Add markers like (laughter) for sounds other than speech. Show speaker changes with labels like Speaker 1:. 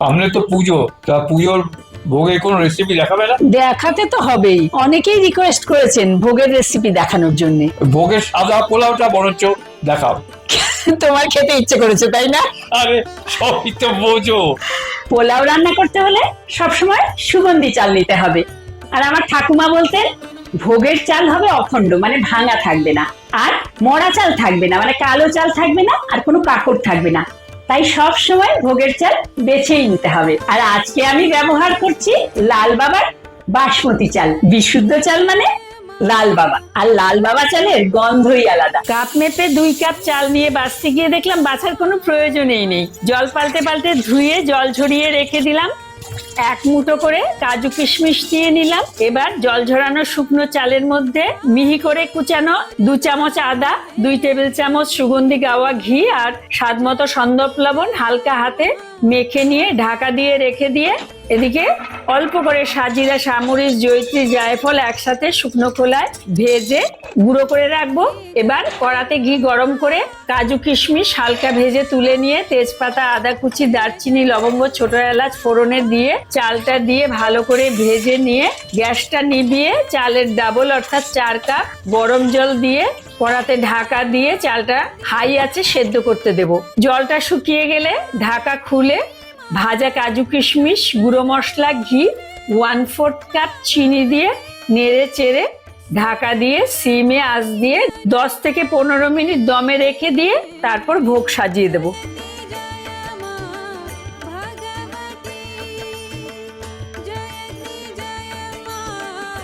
Speaker 1: সামনে তো পুজো তা পুজোর ভোগের কোনো রেসিপি দেখাবে না?
Speaker 2: দেখাতে তো হবেই। অনেকেই রিকোয়েস্ট করেছেন ভোগের রেসিপি দেখানোর জন্য।
Speaker 1: ভোগের সাদা পোলাওটা বরঞ্চ দেখাও। (laughs)
Speaker 2: তোমার খেতে ইচ্ছে করেছে তাই না?
Speaker 1: আরে সবই তো বোঝো।
Speaker 2: পোলাও রান্না করতে হলে সবসময় সুগন্ধি চাল নিতে হবে। আর আমার ঠাকুমা বলতেন ভোগের চাল হবে অখণ্ড মানে ভাঙা থাকবে না। আর মরা চাল থাকবে না মানে কালো চাল থাকবে না আর কোনো কাকড় থাকবে না। তাই সব সময় ভোগের চাল বেছেই নিতে হবে। আর আজকে আমি ব্যবহার করছি লাল বাবার বাসমতি চাল, বিশুদ্ধ চাল মানে লাল বাবা। আর লাল বাবা চালের গন্ধই আলাদা। কাপ মেপে দুই কাপ চাল নিয়ে বাঁচতে গিয়ে দেখলাম বাছার কোনো প্রয়োজনই নেই। জল পাল্টে পাল্টে ধুয়ে জল ঝরিয়ে রেখে দিলাম। এক মুঠো করে কাজু কিশমিশ দিয়ে নিলাম। এবার জল ঝরানো শুকনো চালের মধ্যে মিহি করে কুচানো দু চামচ আদা, দুই টেবিল চামচ সুগন্ধি গাওয়া ঘি আর স্বাদ মতো সন্দপ লবণ হালকা হাতে মেখে নিয়ে ঢাকা দিয়ে রেখে দিয়ে এদিকে অল্প করে সাজিরা সামরিচ জৈত্রী জায়ফল একসাথে শুকনো খোলায় ভেজে গুঁড়ো করে রাখব। এবার কড়াতে ঘি গরম করে কাজু কিশমিশ হালকা ভেজে তুলে নিয়ে তেজপাতা, আদা কুচি, দারচিনি, লবঙ্গ, ছোট এলাচ ফোড়নে দিয়ে চালটা দিয়ে ভালো করে ভেজে নিয়ে গ্যাসটা নিভিয়ে চালের ডাবল অর্থাৎ চার কাপ গরম জল দিয়ে কড়াতে ঢাকা দিয়ে চালটা হাই আছে সেদ্ধ করতে দেব। জলটা শুকিয়ে গেলে ঢাকা খুলে ভাজা কাজু কিশমিশ, গুঁড়ো মশলা, ঘি ওয়ান ফোর্থ কাপ চিনি দিয়ে নেড়ে চেড়ে ঢাকা দিয়ে সিমে আঁচ দিয়ে দশ থেকে পনেরো মিনিট দমে রেখে দিয়ে তারপর ভোগ সাজিয়ে দেবো।